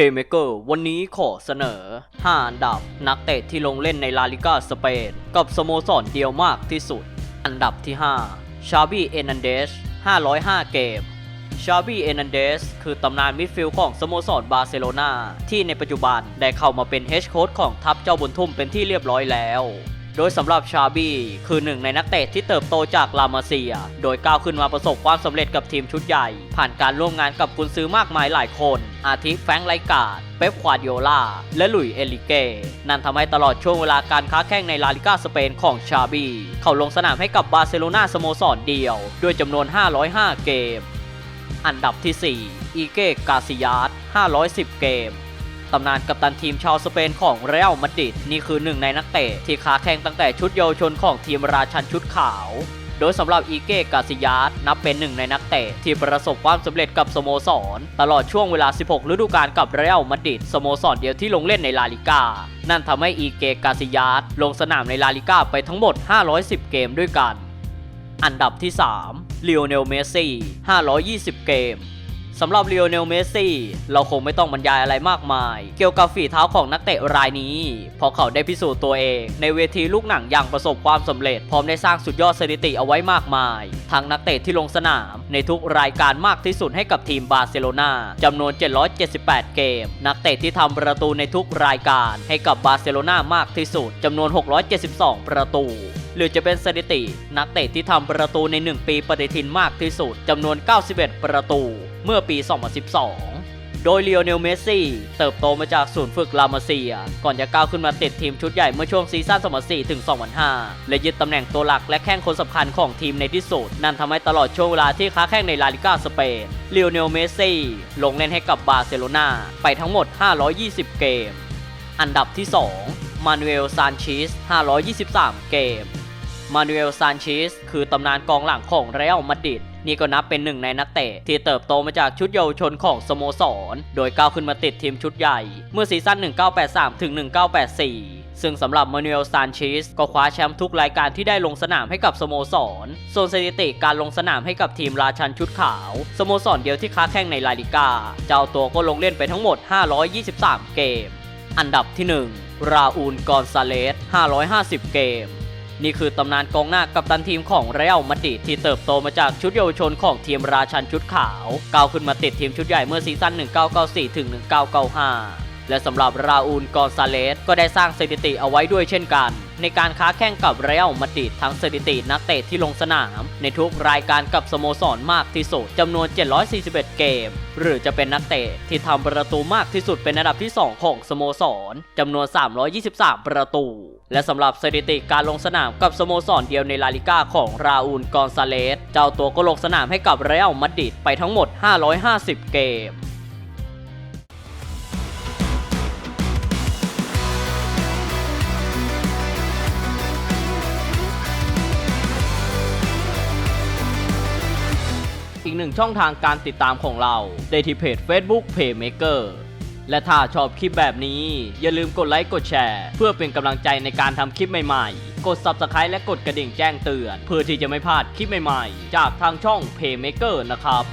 Playmaker วันนี้ขอเสนอ 5 อันดับนักเตะที่ลงเล่นในลาลิกาสเปนกับสโมสรเดียวมากที่สุด อันดับที่ 5 ชาบีเอนันเดส 505 เกม ชาบีเอนันเดสคือตำนานมิดฟิลด์ของสโมสรบาร์เซโลนาที่ในปัจจุบันได้เข้ามาเป็นเฮดโค้ชของทัพเจ้าบุญทุ่มเป็นที่เรียบร้อยแล้ว โดยสำหรับชาบีคือหนึ่งในนักเตะที่เติบโตจากลามาเซีย โดยก้าวขึ้นมาประสบความสำเร็จกับทีมชุดใหญ่ ผ่านการร่วมงานกับกุนซือมากมายหลายคน อาทิแฟงไลกาดเป๊ปควาดิโอลา และหลุยเอลิเก้ นั่นทำให้ตลอดช่วงเวลาการค้าแข่งในลาลิกาสเปนของชาบีเขาลงสนามให้กับบาร์เซโลนาสโมสรเดียว ด้วยจำนวน 505 เกม อันดับที่ 4 อีเก้กาซิยาส510 เกม ตำนานกัปตันทีมชาวสเปนของเรอัลมาดริดนี่คือหนึ่งในนักเตะที่ค้าแข่งตั้งแต่ชุดเยาวชนของทีมราชันชุดขาว โดยสำหรับอีเก้กาซิยาสนับเป็นหนึ่งในนักเตะที่ประสบความสำเร็จกับสโมสร ตลอดช่วงเวลา 16 ฤดูกาลกับเรอัลมาดริดสโมสรเดียวที่ลงเล่นในลาลิกานั่นทำให้อีเก้กาซิยาสลงสนามในลาลิกาไปทั้งหมด 510 เกมด้วยกัน อันดับที่3เลโอเนล เมสซี่ 520 เกม สำหรับเลโอเนลเมสซี่เราคงไม่ต้องบรรยายอะไรมากมาย เกี่ยวกับฝีเท้าของนักเตะรายนี้ เพราะเขาได้พิสูจน์ตัวเอง ในเวทีลูกหนังอย่างประสบความสำเร็จ พร้อมได้สร้างสุดยอดสถิติเอาไว้มากมาย ทั้งนักเตะที่ลงสนาม ในทุกรายการมากที่สุดให้กับทีมบาร์เซโลนาจำนวน 778 เกม นักเตะที่ทำประตูในทุกรายการให้กับบาร์เซโลนามากที่สุดจำนวน 672 ประตู หรือจะเป็นสถิติ นักเตะที่ทำประตูใน 1 ปีปฏิทินมากที่สุดจำนวน 91 ประตู เมื่อปี 2012 โดยเลโอเนลเมสซี่เติบโตมาจากศูนย์ฝึกลามาเซีย ก่อนจะก้าวขึ้นมาติดทีมชุดใหญ่เมื่อช่วงซีซั่น 2004 ถึง 2005 และยึดตำแหน่งตัวหลักและแข้งคนสำคัญของทีมในที่สุด นั่นทำให้ตลอดช่วงเวลาที่ค้าแข่งในลาลิกาสเปนเลโอเนลเมสซี่ลงเล่นให้กับบาร์เซโลนาไปทั้งหมด 520 เกม อันดับที่ 2มานูเอลซานชิส523 เกม มานูเอลซานชิสคือตำนานกองหลังของเรอัลมาดริดนี่ก็นับเป็นหนึ่งในนักเตะที่เติบโตมาจากชุดเยาวชนของสโมสร โดยก้าวขึ้นมาติดทีมชุดใหญ่ เมื่อซีซั่น 1983 ถึง 1984ซึ่งสำหรับมานูเอลซานชิสก็คว้าแชมป์ทุกรายการที่ได้ลงสนามให้กับสโมสร ส่วนสถิติการลงสนามให้กับทีมราชันชุดขาว สโมสรเดียวที่ค้าแข่งในลาลิกา เจ้าตัวก็ลงเล่นไปทั้งหมด 523 เกม อันดับที่ 1 ราอูล กอนซาเลส 550 เกม นี่คือตำนานกองหน้ากับตันทีมของเรอัลมาดริดที่เติบโตมาจากชุดเยาวชนของทีมราชันชุดขาวก้าวขึ้นมาติดทีมชุดใหญ่เมื่อซีซั่น 1994ถึง1995 และสำหรับราอูลกอนซาเลสก็ได้สร้างสถิติเอาไว้ด้วยเช่นกัน ในการค้าแข่งกับเรอัลมาดริดทั้งสถิตินักเตะที่ลงสนาม ในทุกรายการกับสโมสรมากที่สุดจำนวน 741 เกม หรือจะเป็นนักเตะที่ทำประตูมากที่สุดเป็นอันดับที่ 2 ของสโมสรจำนวน 323 ประตู และสำหรับสถิติการลงสนามกับสโมสรเดียวในลาลิก้าของราอูลกอนซาเลส เจ้าตัวก็ลงสนามให้กับเรอัลมาดริดไปทั้งหมด 550 เกม อีกหนึ่งช่องทางการติดตามของเราได้ที่เพจ Facebook Playmaker และถ้าชอบคลิปแบบนี้ อย่าลืมกดไลค์กดแชร์ เพื่อเป็นกำลังใจในการทำคลิปใหม่ๆ กด Subscribe และกดกระดิ่งแจ้งเตือน เพื่อที่จะไม่พลาดคลิปใหม่ๆ จากทางช่อง Playmaker นะครับ